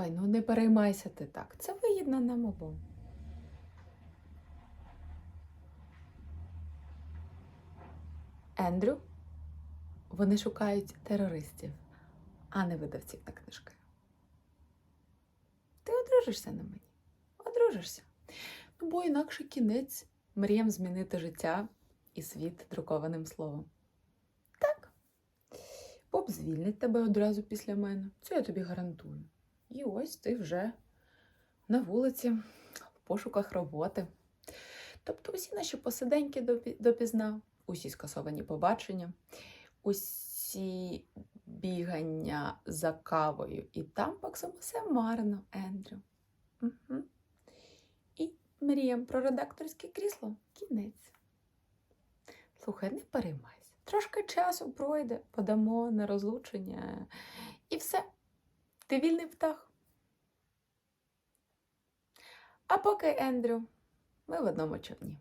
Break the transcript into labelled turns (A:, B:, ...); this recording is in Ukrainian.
A: Ой, ну не переймайся ти так. Це вигідно нам обом. Ендрю, вони шукають терористів, а не видавців на книжки. Ти одружишся на мені? Одружишся. Ну, бо інакше кінець мріям змінити життя і світ друкованим словом. Так. Боб звільнить тебе одразу після мене. Це я тобі гарантую. І ось ти вже на вулиці, в пошуках роботи. Тобто усі наші посиденьки допі- допізна, усі скасовані побачення, усі бігання за кавою і тампаксом все марно, Ендрю. Угу. І мріям про редакторське крісло кінець. Слухай, не переймайся. Трошки часу пройде, подамо на розлучення і все. Ти вільний птах. А поки, Ендрю, ми в одному човні.